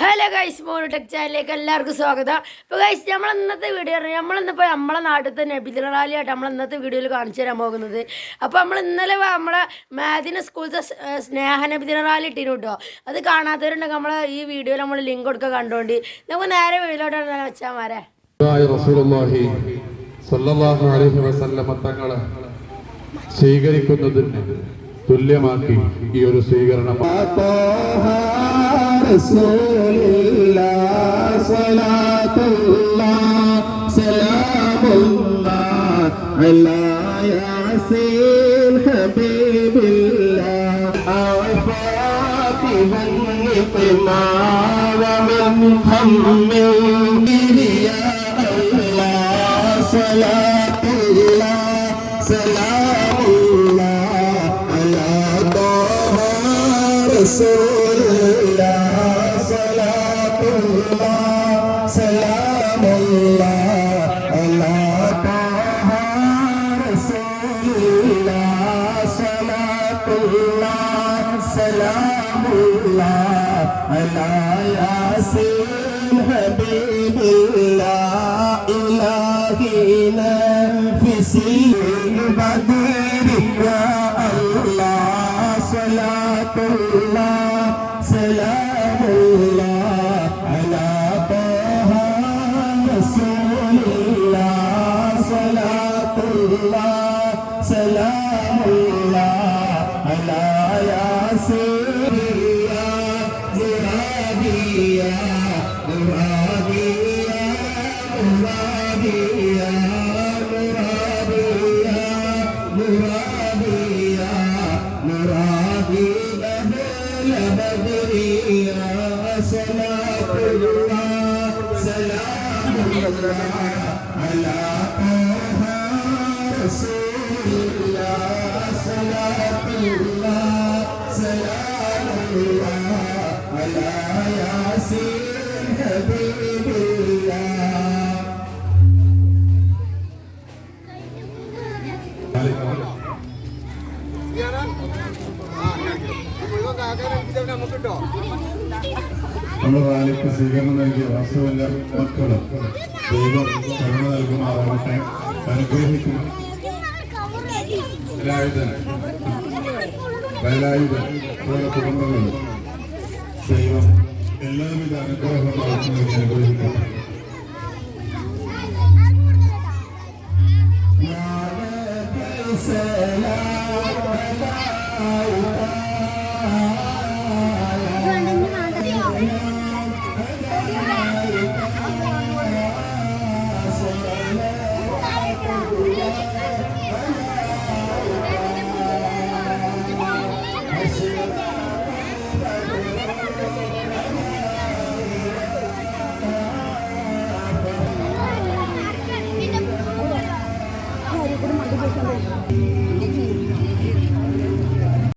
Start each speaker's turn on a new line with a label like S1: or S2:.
S1: Hello guys Monu tech ചാനലിലേക്ക് എല്ലാവർക്കും സ്വാഗതം. ഇപ്പോൾ ഗൈസ് നമ്മൾ ഇന്നത്തെ വീഡിയോ നമ്മളിന്നിപ്പോൾ നമ്മളെ നാട്ടിലത്തെ നബിദിന റാലിയായിട്ട് നമ്മൾ ഇന്നത്തെ വീഡിയോയിൽ കാണിച്ചു തരാൻ പോകുന്നത്. അപ്പോൾ നമ്മൾ ഇന്നലെ നമ്മളെ മാദിന സ്കൂളിലത്തെ സ്നേഹ നബിദിന റാലി ഇട്ടിരുന്നു കേട്ടോ അത് കാണാത്തവരുണ്ടെങ്കിൽ നമ്മൾ ഈ വീഡിയോയിൽ നമ്മൾ ലിങ്ക് കൊടുക്കുക കണ്ടുകൊണ്ട് നമുക്ക് നേരെ വീഡിയോയിലോട്ടാണ് വെച്ചാൽ മാരെ
S2: റസൂലുള്ളാഹി സ്വല്ലല്ലാഹു അലൈഹി വസല്ലമ തങ്ങളെ സ്വീകരിക്കുന്നതിന് തുല്യമാക്കി ഈ ഒരു സ്വീകരണം.
S3: رسول الله صلاة الله سلام الله على ياسين حبيب الله عفاك من نقما ومن هم يا الله صلاة الله سلام الله على طه رسول الله حبيب الله إلهنا في سين بدر صلاة الله سلام الله على
S2: നമ്മുടെ റാലിക്ക് സ്വീകരണം നൽകിയ വാസ്തവല്ല മക്കളും ദൈവം കരുണ നൽകുമാറാകട്ടെ അനുഗ്രഹിക്കും വേലായുധൻ വേലായുധൻ പോലെ കുടുംബങ്ങളും ദൈവം എല്ലാവിധ അനുഗ്രഹങ്ങളും നൽകി അനുഗ്രഹിക്കും You.